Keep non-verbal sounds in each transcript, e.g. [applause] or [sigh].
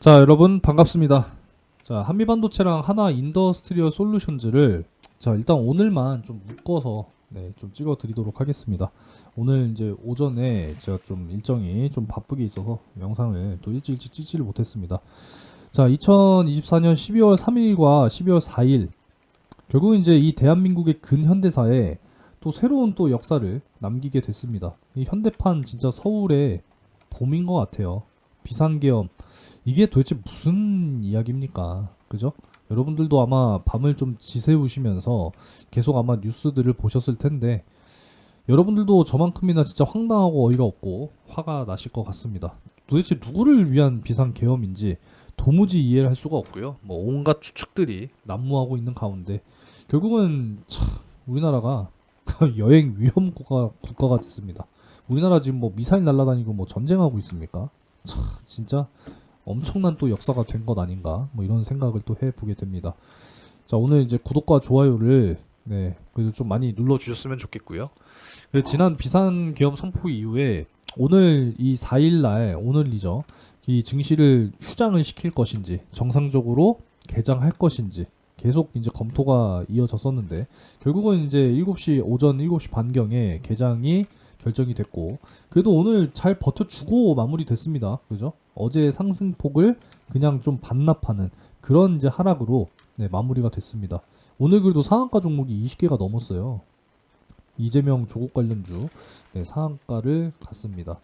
자, 여러분 반갑습니다. 자, 한미반도체랑 하나 인더스트리얼 솔루션즈를 자, 일단 오늘만 좀 묶어서 네, 좀 찍어 드리도록 하겠습니다. 오늘 이제 오전에 제가 좀 일정이 좀 바쁘게 있어서 영상을 또 일찍 일찍 찍지를 못했습니다. 자, 2024년 12월 3일과 12월 4일 결국 이제 이 대한민국의 근현대사에 또 새로운 또 역사를 남기게 됐습니다. 이 현대판 진짜 서울의 봄인 것 같아요. 비상계엄 이게 도대체 무슨 이야기입니까? 그죠? 여러분들도 아마 밤을 좀 지새우시면서 계속 아마 뉴스들을 보셨을 텐데 여러분들도 저만큼이나 진짜 황당하고 어이가 없고 화가 나실 것 같습니다. 도대체 누구를 위한 비상 계엄인지 도무지 이해를 할 수가 없고요. 뭐 온갖 추측들이 난무하고 있는 가운데 결국은 참 우리나라가 [laughs] 여행 위험 국가 국가가 됐습니다. 우리나라 지금 뭐 미사일 날아다니고 뭐 전쟁하고 있습니까? 참 진짜 엄청난 또 역사가 된 것 아닌가 뭐 이런 생각을 또 해보게 됩니다. 자 오늘 이제 구독과 좋아요를 네 그래도 좀 많이 눌러주셨으면 좋겠고요. 그 지난 비상 계엄 선포 이후에 오늘 이 4일날 오늘이죠. 이 증시를 휴장을 시킬 것인지 정상적으로 개장할 것인지 계속 이제 검토가 이어졌었는데 결국은 이제 7시 오전 7시 반경에 개장이 결정이 됐고 그래도 오늘 잘 버텨주고 마무리됐습니다. 그죠? 어제 상승폭을 그냥 좀 반납하는 그런 이제 하락으로 네, 마무리가 됐습니다. 오늘 그래도 상한가 종목이 20개가 넘었어요. 이재명 조국 관련주 네, 상한가를 갔습니다.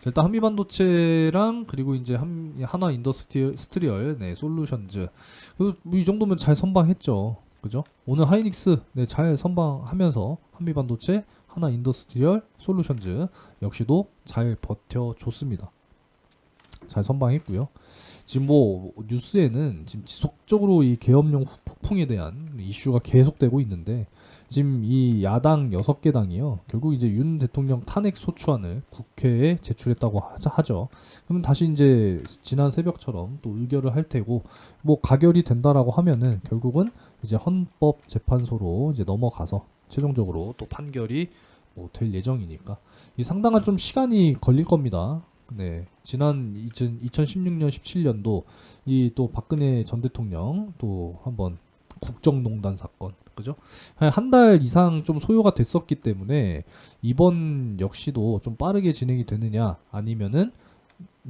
자, 일단 한미반도체랑 그리고 이제 한, 하나 인더스트리얼 네, 솔루션즈 그이 정도면 잘 선방했죠. 그죠? 오늘 하이닉스 네, 잘 선방하면서 한미반도체 하나 인더스트리얼 솔루션즈 역시도 잘 버텨줬습니다. 잘 선방했고요. 지금 뭐 뉴스에는 지금 지속적으로 이 계엄령 후- 폭풍에 대한 이슈가 계속되고 있는데 지금 이 야당 6개 당이요. 결국 이제 윤 대통령 탄핵 소추안을 국회에 제출했다고 하죠. 그럼 다시 이제 지난 새벽처럼 또 의결을 할 테고 뭐 가결이 된다라고 하면은 결국은 이제 헌법 재판소로 이제 넘어가서 최종적으로 또 판결이 뭐 될 예정이니까 이 상당한 좀 시간이 걸릴 겁니다. 네, 지난 2000, 2016년 17년도 이 또 박근혜 전 대통령 또 한번 국정농단 사건 그죠? 한 달 이상 좀 소요가 됐었기 때문에 이번 역시도 좀 빠르게 진행이 되느냐 아니면은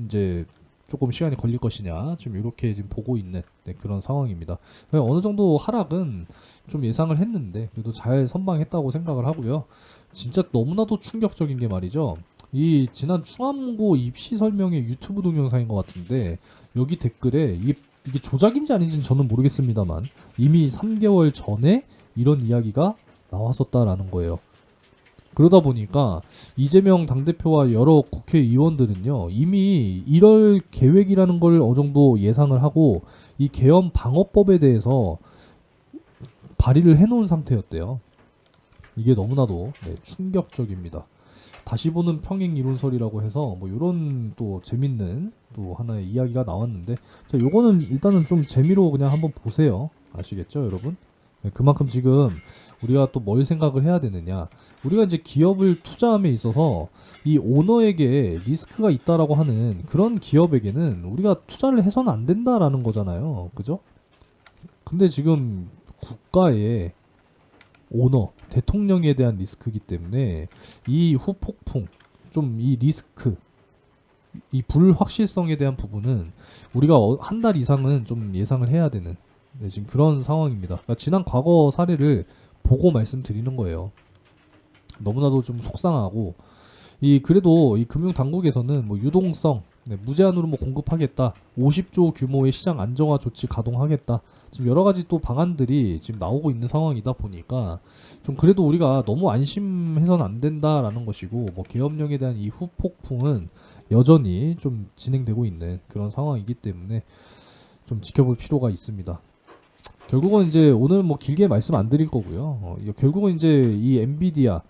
이제 조금 시간이 걸릴 것이냐 지금 이렇게 지금 보고 있는 네, 그런 상황입니다. 어느 정도 하락은 좀 예상을 했는데 그래도 잘 선방했다고 생각을 하고요. 진짜 너무나도 충격적인 게 말이죠. 이 지난 충암고 입시 설명의 유튜브 동영상인 것 같은데 여기 댓글에 이게, 이게 조작인지 아닌지는 저는 모르겠습니다만 이미 3개월 전에 이런 이야기가 나왔었다라는 거예요. 그러다 보니까 이재명 당대표와 여러 국회의원들은요 이미 이럴 계획이라는 걸 어느 정도 예상을 하고 이 계엄 방어법에 대해서 발의를 해놓은 상태였대요. 이게 너무나도 네, 충격적입니다. 다시 보는 평행 이론설이라고 해서 뭐 이런 또 재밌는 또 하나의 이야기가 나왔는데 자 요거는 일단은 좀 재미로 그냥 한번 보세요. 아시겠죠, 여러분? 네, 그만큼 지금 우리가 또 뭘 생각을 해야 되느냐? 우리가 이제 기업을 투자함에 있어서 이 오너에게 리스크가 있다라고 하는 그런 기업에게는 우리가 투자를 해서는 안 된다라는 거잖아요. 그죠? 근데 지금 국가의 오너, 대통령에 대한 리스크이기 때문에 이 후폭풍, 좀 이 리스크, 이 불확실성에 대한 부분은 우리가 어, 한달 이상은 좀 예상을 해야 되는 네, 지금 그런 상황입니다. 그러니까 지난 과거 사례를 보고 말씀드리는 거예요. 너무나도 좀 속상하고 이 그래도 이 금융 당국에서는 뭐 유동성 네, 무제한으로 뭐 공급하겠다. 50조 규모의 시장 안정화 조치 가동하겠다. 지금 여러 가지 또 방안들이 지금 나오고 있는 상황이다 보니까 좀 그래도 우리가 너무 안심해서는 안 된다라는 것이고 뭐 계엄령에 대한 이 후폭풍은 여전히 좀 진행되고 있는 그런 상황이기 때문에 좀 지켜볼 필요가 있습니다. 결국은 이제 오늘 뭐 길게 말씀 안 드릴 거고요. 어, 결국은 이제 이 엔비디아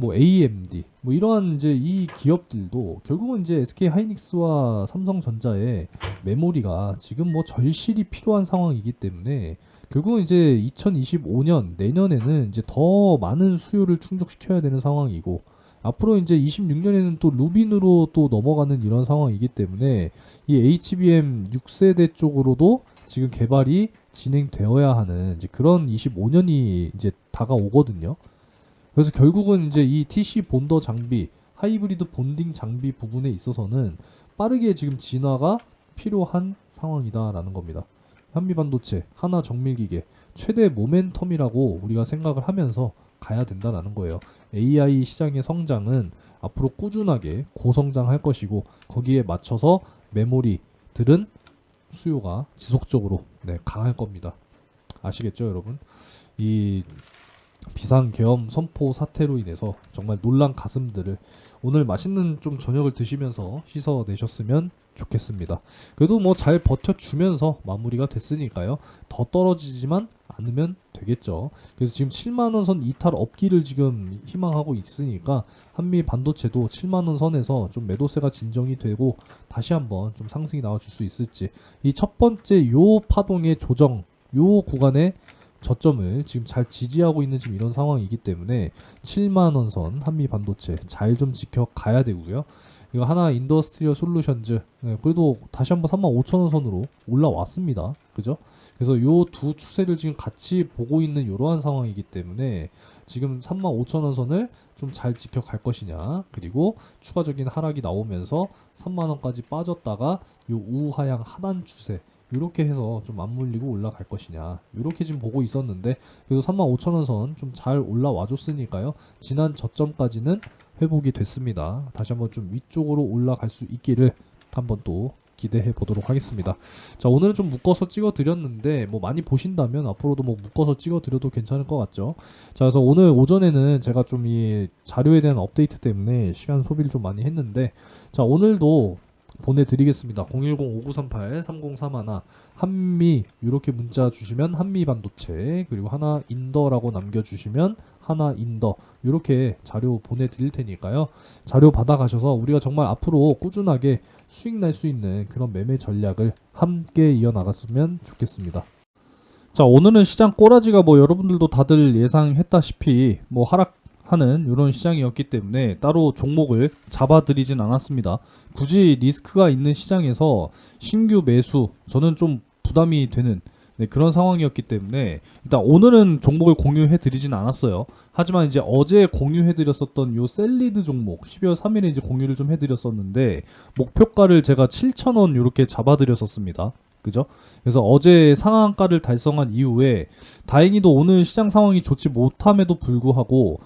뭐 AMD 뭐 이러한 이제 이 기업들도 결국은 이제 SK 하이닉스와 삼성전자의 메모리가 지금 뭐 절실히 필요한 상황이기 때문에 결국은 이제 2025년 내년에는 이제 더 많은 수요를 충족시켜야 되는 상황이고 앞으로 이제 26년에는 또 루빈으로 또 넘어가는 이런 상황이기 때문에 이 HBM 6세대 쪽으로도 지금 개발이 진행되어야 하는 이제 그런 25년이 이제 다가오거든요. 그래서 결국은 이제 이 TC 본더 장비, 하이브리드 본딩 장비 부분에 있어서는 빠르게 지금 진화가 필요한 상황이다라는 겁니다. 한미 반도체, 하나 정밀기계, 최대 모멘텀이라고 우리가 생각을 하면서 가야 된다라는 거예요. AI 시장의 성장은 앞으로 꾸준하게 고성장할 것이고 거기에 맞춰서 메모리들은 수요가 지속적으로 네, 강할 겁니다. 아시겠죠, 여러분? 이 비상 계엄 선포 사태로 인해서 정말 놀란 가슴들을 오늘 맛있는 좀 저녁을 드시면서 씻어내셨으면 좋겠습니다. 그래도 뭐 잘 버텨주면서 마무리가 됐으니까요. 더 떨어지지만 않으면 되겠죠. 그래서 지금 7만원 선 이탈 없기를 지금 희망하고 있으니까 한미 반도체도 7만원 선에서 좀 매도세가 진정이 되고 다시 한번 좀 상승이 나와줄 수 있을지 이 첫 번째 요 파동의 조정 요 구간에 저점을 지금 잘 지지하고 있는 지금 이런 상황이기 때문에 7만 원 선 한미 반도체 잘 좀 지켜가야 되고요. 이거 하나 인더스트리얼 솔루션즈 네, 그래도 다시 한번 3만 5천 원 선으로 올라왔습니다. 그죠? 그래서 요 두 추세를 지금 같이 보고 있는 이러한 상황이기 때문에 지금 3만 5천 원 선을 좀 잘 지켜갈 것이냐 그리고 추가적인 하락이 나오면서 3만 원까지 빠졌다가 요 우하향 하단 추세 이렇게 해서 좀 맞물리고 올라갈 것이냐. 이렇게 지금 보고 있었는데 그래도 35,000원 선 좀 잘 올라와 줬으니까요. 지난 저점까지는 회복이 됐습니다. 다시 한번 좀 위쪽으로 올라갈 수 있기를 한번 또 기대해 보도록 하겠습니다. 자 오늘은 좀 묶어서 찍어 드렸는데 뭐 많이 보신다면 앞으로도 뭐 묶어서 찍어 드려도 괜찮을 것 같죠? 자 그래서 오늘 오전에는 제가 좀 이 자료에 대한 업데이트 때문에 시간 소비를 좀 많이 했는데 자 오늘도 보내드리겠습니다. 010-5938-3031 한미 이렇게 문자 주시면 한미 반도체 그리고 하나 인더라고 남겨주시면 하나 인더 이렇게 자료 보내드릴 테니까요. 자료 받아가셔서 우리가 정말 앞으로 꾸준하게 수익 날 수 있는 그런 매매 전략을 함께 이어나갔으면 좋겠습니다. 자 오늘은 시장 꼬라지가 뭐 여러분들도 다들 예상했다시피 뭐 하락 하는 이런 시장이었기 때문에 따로 종목을 잡아드리진 않았습니다. 굳이 리스크가 있는 시장에서 신규 매수 저는 좀 부담이 되는 네, 그런 상황이었기 때문에 일단 오늘은 종목을 공유해 드리진 않았어요. 하지만 이제 어제 공유해 드렸었던 요 셀리드 종목 12월 3일에 이제 공유를 좀 해 드렸었는데 목표가를 제가 7,000원 이렇게 잡아 드렸었습니다. 그죠? 그래서 어제 상한가를 달성한 이후에 다행히도 오늘 시장 상황이 좋지 못함에도 불구하고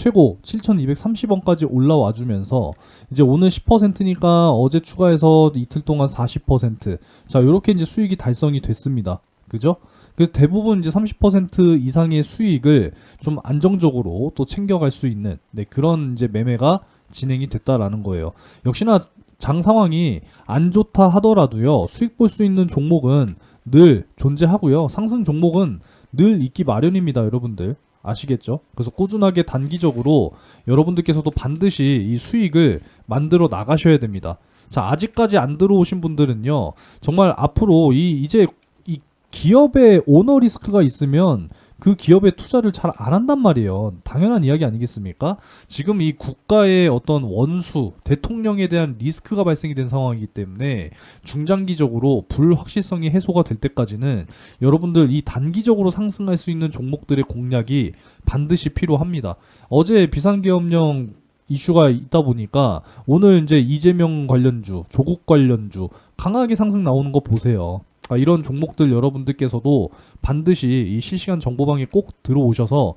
최고 7,230원까지 올라와 주면서 이제 오늘 10%니까 어제 추가해서 이틀 동안 40%. 자, 이렇게 이제 수익이 달성이 됐습니다. 그죠? 그래서 대부분 이제 30% 이상의 수익을 좀 안정적으로 또 챙겨갈 수 있는 네, 그런 이제 매매가 진행이 됐다라는 거예요. 역시나 장 상황이 안 좋다 하더라도요. 수익 볼 수 있는 종목은 늘 존재하고요. 상승 종목은 늘 있기 마련입니다, 여러분들. 아시겠죠? 그래서 꾸준하게 단기적으로 여러분들께서도 반드시 이 수익을 만들어 나가셔야 됩니다. 자, 아직까지 안 들어오신 분들은요, 정말 앞으로 이, 이제 이 기업의 오너 리스크가 있으면 그 기업에 투자를 잘 안 한단 말이에요. 당연한 이야기 아니겠습니까? 지금 이 국가의 어떤 원수, 대통령에 대한 리스크가 발생이 된 상황이기 때문에 중장기적으로 불확실성이 해소가 될 때까지는 여러분들 이 단기적으로 상승할 수 있는 종목들의 공략이 반드시 필요합니다. 어제 비상계엄령 이슈가 있다 보니까 오늘 이제 이재명 관련주, 조국 관련주 강하게 상승 나오는 거 보세요. 아, 이런 종목들 여러분들께서도 반드시 이 실시간 정보방에 꼭 들어오셔서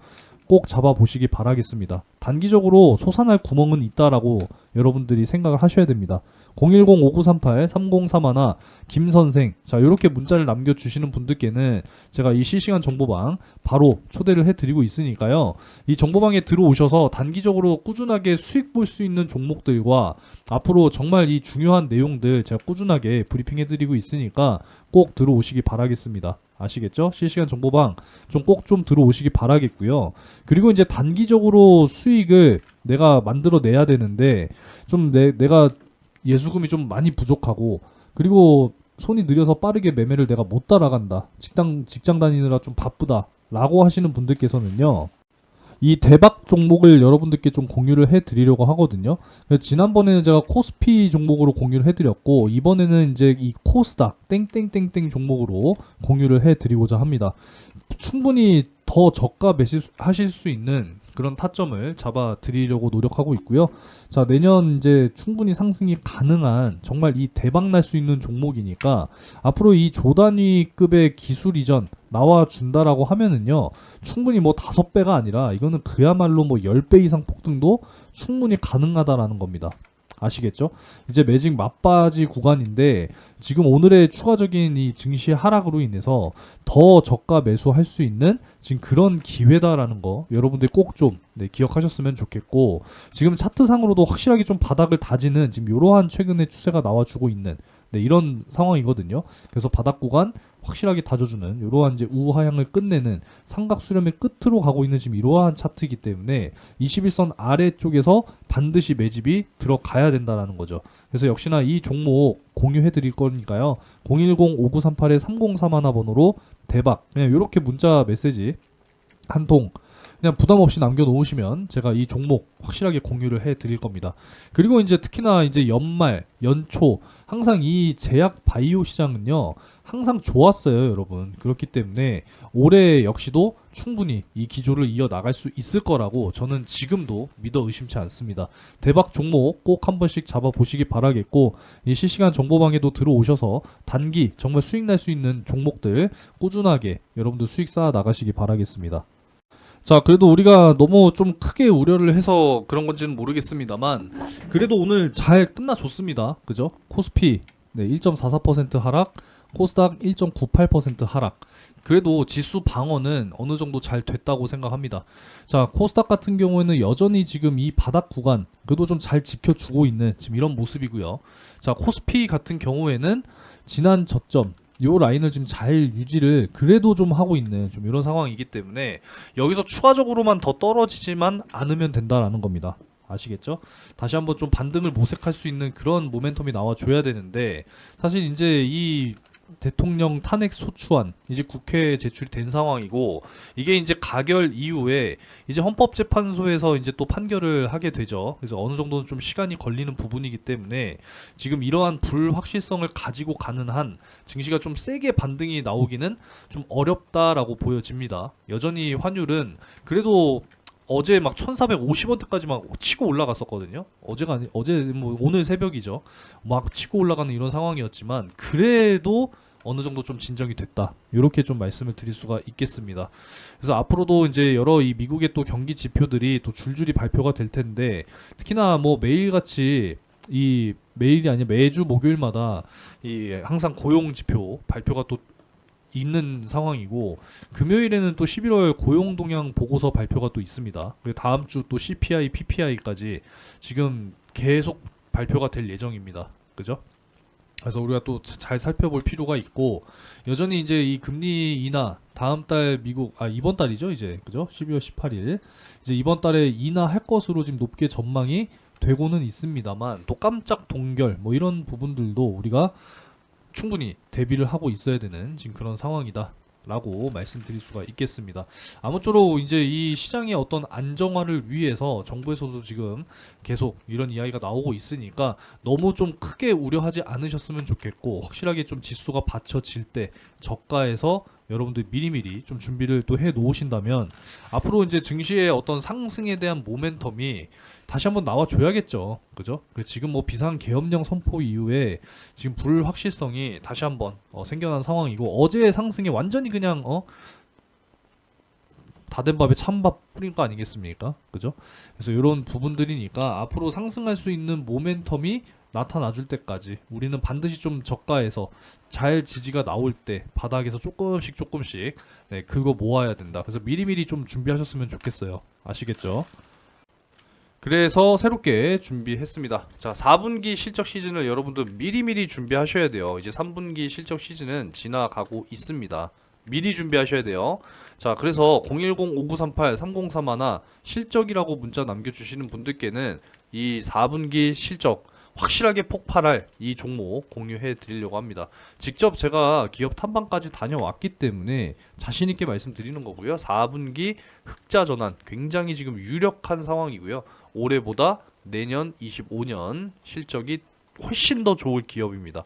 꼭 잡아보시기 바라겠습니다. 단기적으로 솟아날 구멍은 있다라고 여러분들이 생각을 하셔야 됩니다. 010-5938-3031 김선생 자 이렇게 문자를 남겨주시는 분들께는 제가 이 실시간 정보방 바로 초대를 해드리고 있으니까요. 이 정보방에 들어오셔서 단기적으로 꾸준하게 수익 볼 수 있는 종목들과 앞으로 정말 이 중요한 내용들 제가 꾸준하게 브리핑해드리고 있으니까 꼭 들어오시기 바라겠습니다. 아시겠죠? 실시간 정보방 좀 꼭 좀 들어오시기 바라겠고요. 그리고 이제 단기적으로 수익을 내가 만들어 내야 되는데 좀 내, 내가 예수금이 좀 많이 부족하고 그리고 손이 느려서 빠르게 매매를 내가 못 따라간다. 직장 직장 다니느라 좀 바쁘다 라고 하시는 분들께서는요. 이 대박 종목을 여러분들께 좀 공유를 해드리려고 하거든요. 지난번에는 제가 코스피 종목으로 공유를 해드렸고 이번에는 이제 이 코스닥 땡땡땡땡 종목으로 공유를 해드리고자 합니다. 충분히 더 저가 매수하실 수 있는 그런 타점을 잡아 드리려고 노력하고 있고요. 자, 내년 이제 충분히 상승이 가능한 정말 이 대박 날 수 있는 종목이니까 앞으로 이 조단위급의 기술 이전 나와 준다라고 하면은요. 충분히 뭐 다섯 배가 아니라 이거는 그야말로 뭐 10배 이상 폭등도 충분히 가능하다라는 겁니다. 아시겠죠? 이제 매직 맞바지 구간인데 지금 오늘의 추가적인 이 증시 하락으로 인해서 더 저가 매수할 수 있는 지금 그런 기회다라는 거 여러분들 꼭좀 네, 기억하셨으면 좋겠고 지금 차트상으로도 확실하게 좀 바닥을 다지는 지금 이러한 최근의 추세가 나와주고 있는 네, 이런 상황이거든요. 그래서 바닥 구간 확실하게 다져주는 이러한 이제 우하향을 끝내는 삼각 수렴의 끝으로 가고 있는 지금 이러한 차트이기 때문에 21선 아래쪽에서 반드시 매집이 들어가야 된다라는 거죠. 그래서 역시나 이 종목 공유해 드릴 거니까요. 010-5938-3031 번호로 대박 그냥 이렇게 문자 메시지 한 통 그냥 부담 없이 남겨놓으시면 제가 이 종목 확실하게 공유를 해 드릴 겁니다. 그리고 이제 특히나 이제 연말, 연초 항상 이 제약 바이오 시장은요 항상 좋았어요, 여러분. 그렇기 때문에 올해 역시도 충분히 이 기조를 이어 나갈 수 있을 거라고 저는 지금도 믿어 의심치 않습니다. 대박 종목 꼭 한 번씩 잡아 보시기 바라겠고 이 실시간 정보방에도 들어오셔서 단기 정말 수익 날 수 있는 종목들 꾸준하게 여러분들 수익 쌓아 나가시기 바라겠습니다. 자, 그래도 우리가 너무 좀 크게 우려를 해서 그런 건지는 모르겠습니다만, 그래도 오늘 잘 끝나줬습니다. 그죠? 코스피, 네, 1.44% 하락, 코스닥 1.98% 하락. 그래도 지수 방어는 어느 정도 잘 됐다고 생각합니다. 자, 코스닥 같은 경우에는 여전히 지금 이 바닥 구간, 그래도 좀 잘 지켜주고 있는 지금 이런 모습이고요. 자, 코스피 같은 경우에는 지난 저점, 요 라인을 지금 잘 유지를 그래도 좀 하고 있는 좀 이런 상황이기 때문에 여기서 추가적으로만 더 떨어지지만 않으면 된다라는 겁니다. 아시겠죠? 다시 한번 좀 반등을 모색할 수 있는 그런 모멘텀이 나와줘야 되는데 사실 이제 이 대통령 탄핵 소추안 이제 국회에 제출된 상황이고 이게 이제 가결 이후에 이제 헌법재판소에서 이제 또 판결을 하게 되죠. 그래서 어느 정도는 좀 시간이 걸리는 부분이기 때문에 지금 이러한 불확실성을 가지고 가는 한 증시가 좀 세게 반등이 나오기는 좀 어렵다라고 보여집니다. 여전히 환율은 그래도 어제 막 1450원대까지 막 치고 올라갔었거든요. 어제가 아니 어제 뭐 오늘 새벽이죠. 막 치고 올라가는 이런 상황이었지만 그래도 어느 정도 좀 진정이 됐다. 이렇게 좀 말씀을 드릴 수가 있겠습니다. 그래서 앞으로도 이제 여러 이 미국의 또 경기 지표들이 또 줄줄이 발표가 될 텐데 특히나 뭐 매일같이 이 매일이 아니라 매주 목요일마다 이 항상 고용 지표 발표가 또 있는 상황이고 금요일에는 또 11월 고용 동향 보고서 발표가 또 있습니다. 다음 주 또 CPI, PPI까지 지금 계속 발표가 될 예정입니다. 그죠? 그래서 우리가 또 잘 살펴볼 필요가 있고 여전히 이제 이 금리 인하 다음 달 미국 아 이번 달이죠 이제 그죠 12월 18일 이제 이번 달에 인하할 것으로 지금 높게 전망이 되고는 있습니다만 또 깜짝 동결 뭐 이런 부분들도 우리가 충분히 대비를 하고 있어야 되는 지금 그런 상황이다. 라고 말씀드릴 수가 있겠습니다. 아무쪼록 이제 이 시장의 어떤 안정화를 위해서 정부에서도 지금 계속 이런 이야기가 나오고 있으니까 너무 좀 크게 우려하지 않으셨으면 좋겠고 확실하게 좀 지수가 받쳐질 때 저가에서 여러분들 미리미리 좀 준비를 또 해 놓으신다면 앞으로 이제 증시의 어떤 상승에 대한 모멘텀이 다시 한번 나와 줘야겠죠. 그죠? 그리고 지금 뭐 비상 계엄령 선포 이후에 지금 불확실성이 다시 한번 어, 생겨난 상황이고 어제의 상승이 완전히 그냥 어 다된 밥에 찬밥 뿌린 거 아니겠습니까? 그죠? 그래서 이런 부분들이니까 앞으로 상승할 수 있는 모멘텀이 나타나 줄 때까지 우리는 반드시 좀 저가에서 잘 지지가 나올 때 바닥에서 조금씩 조금씩 네, 그거 모아야 된다. 그래서 미리미리 좀 준비하셨으면 좋겠어요. 아시겠죠? 그래서 새롭게 준비했습니다. 자, 4분기 실적 시즌을 여러분들 미리미리 준비하셔야 돼요. 이제 3분기 실적 시즌은 지나가고 있습니다. 미리 준비하셔야 돼요. 자, 그래서 010-5938-3031 실적이라고 문자 남겨주시는 분들께는 이 4분기 실적 확실하게 폭발할 이 종목 공유해 드리려고 합니다. 직접 제가 기업 탐방까지 다녀왔기 때문에 자신 있게 말씀드리는 거고요. 4분기 흑자 전환 굉장히 지금 유력한 상황이고요. 올해보다 내년 25년 실적이 훨씬 더 좋을 기업입니다.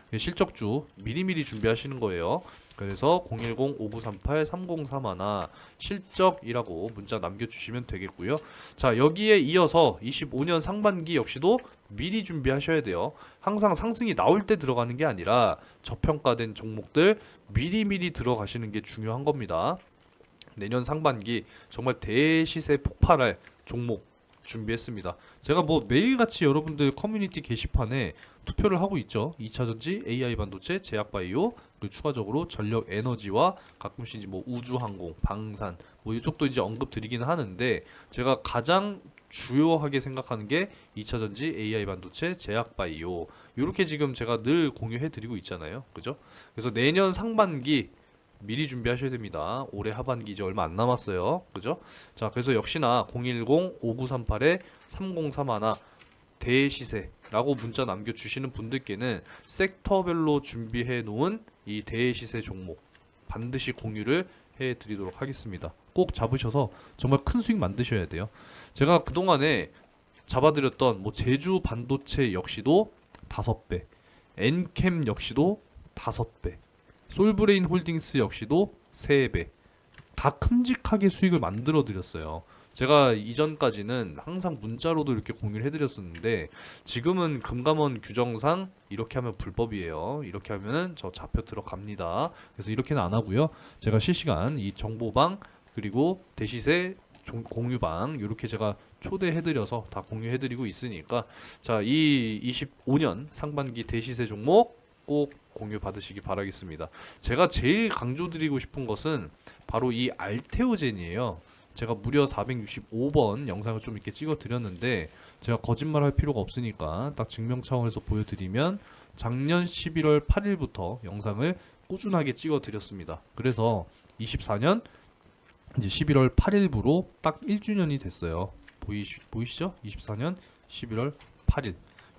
실적주 미리미리 준비하시는 거예요. 그래서 010-5938-3031 실적이라고 문자 남겨주시면 되겠고요. 자 여기에 이어서 25년 상반기 역시도 미리 준비하셔야 돼요. 항상 상승이 나올 때 들어가는 게 아니라 저평가된 종목들 미리미리 들어가시는 게 중요한 겁니다. 내년 상반기 정말 대시세 폭발할 종목 준비했습니다. 제가 뭐 매일같이 여러분들 커뮤니티 게시판에 투표를 하고 있죠. 2차전지, AI 반도체, 제약바이오, 그리고 추가적으로 전력 에너지와 가끔씩 이제 뭐 우주항공, 방산 뭐 이쪽도 이제 언급 드리기는 하는데 제가 가장 주요하게 생각하는 게 2차전지, AI 반도체, 제약바이오 이렇게 지금 제가 늘 공유해 드리고 있잖아요. 그죠? 그래서 내년 상반기 미리 준비하셔야 됩니다. 올해 하반기 이제 얼마 안 남았어요. 그죠? 자, 그래서 역시나 010-5938-3031 대시세라고 문자 남겨주시는 분들께는 섹터별로 준비해 놓은 이 대시세 종목 반드시 공유를 해 드리도록 하겠습니다. 꼭 잡으셔서 정말 큰 수익 만드셔야 돼요. 제가 그동안에 잡아드렸던 뭐 제주 반도체 역시도 다섯 배, 엔캠 역시도 다섯 배, 솔브레인 홀딩스 역시도 3배. 다 큼직하게 수익을 만들어 드렸어요. 제가 이전까지는 항상 문자로도 이렇게 공유를 해드렸었는데 지금은 금감원 규정상 이렇게 하면 불법이에요. 이렇게 하면은 저 잡혀 들어갑니다. 그래서 이렇게는 안 하고요. 제가 실시간 이 정보방 그리고 대시세 종- 공유방 이렇게 제가 초대해드려서 다 공유해드리고 있으니까 자 이 25년 상반기 대시세 종목 꼭 공유 받으시기 바라겠습니다. 제가 제일 강조드리고 싶은 것은 바로 이 알테오젠이에요. 제가 무려 465번 영상을 좀 이렇게 찍어 드렸는데 제가 거짓말 할 필요가 없으니까 딱 증명 차원에서 보여드리면 작년 11월 8일부터 영상을 꾸준하게 찍어 드렸습니다. 그래서 24년 이제 11월 8일부로 딱 1주년이 됐어요. 보이시, 보이시죠? 24년 11월 8일.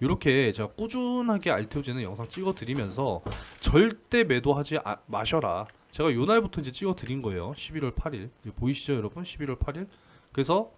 이렇게 제가 꾸준하게 알테오제는 영상 찍어 드리면서 절대 매도하지 아- 마셔라. 제가 요 날부터 이제 찍어 드린 거예요. 11월 8일. 이거 보이시죠, 여러분? 11월 8일. 그래서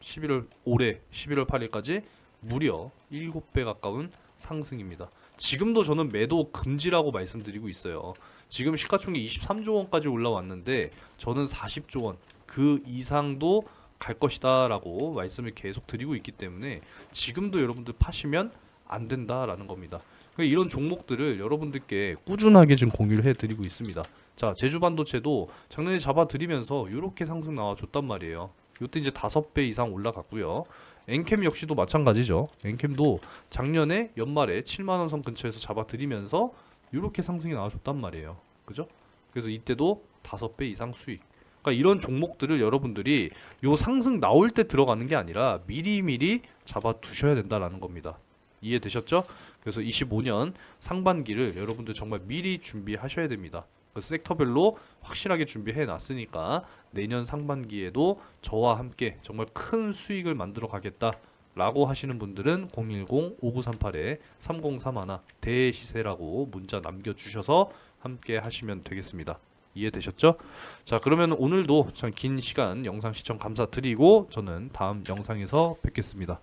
11월 올해 11월 8일까지 무려 7배 가까운 상승입니다. 지금도 저는 매도 금지라고 말씀드리고 있어요. 지금 시가총액 23조 원까지 올라왔는데 저는 40조 원 그 이상도 갈 것이다라고 말씀을 계속 드리고 있기 때문에 지금도 여러분들 파시면 안 된다라는 겁니다. 그러니까 이런 종목들을 여러분들께 꾸준하게 지금 공유를 해드리고 있습니다. 자, 제주 반도체도 작년에 잡아드리면서 이렇게 상승 나와줬단 말이에요. 이때 이제 다섯 배 이상 올라갔고요. 엔캠 역시도 마찬가지죠. 엔캠도 작년에 연말에 7만 원 선 근처에서 잡아드리면서 이렇게 상승이 나와줬단 말이에요. 그죠? 그래서 이때도 다섯 배 이상 수익. 그러니까 이런 종목들을 여러분들이 요 상승 나올 때 들어가는 게 아니라 미리미리 잡아 두셔야 된다라는 겁니다. 이해되셨죠? 그래서 25년 상반기를 여러분들 정말 미리 준비하셔야 됩니다. 그 섹터별로 확실하게 준비해 놨으니까 내년 상반기에도 저와 함께 정말 큰 수익을 만들어 가겠다 라고 하시는 분들은 010-5938-3031 대시세라고 문자 남겨주셔서 함께 하시면 되겠습니다. 이해되셨죠? 자 그러면 오늘도 참 긴 시간 영상 시청 감사드리고 저는 다음 영상에서 뵙겠습니다.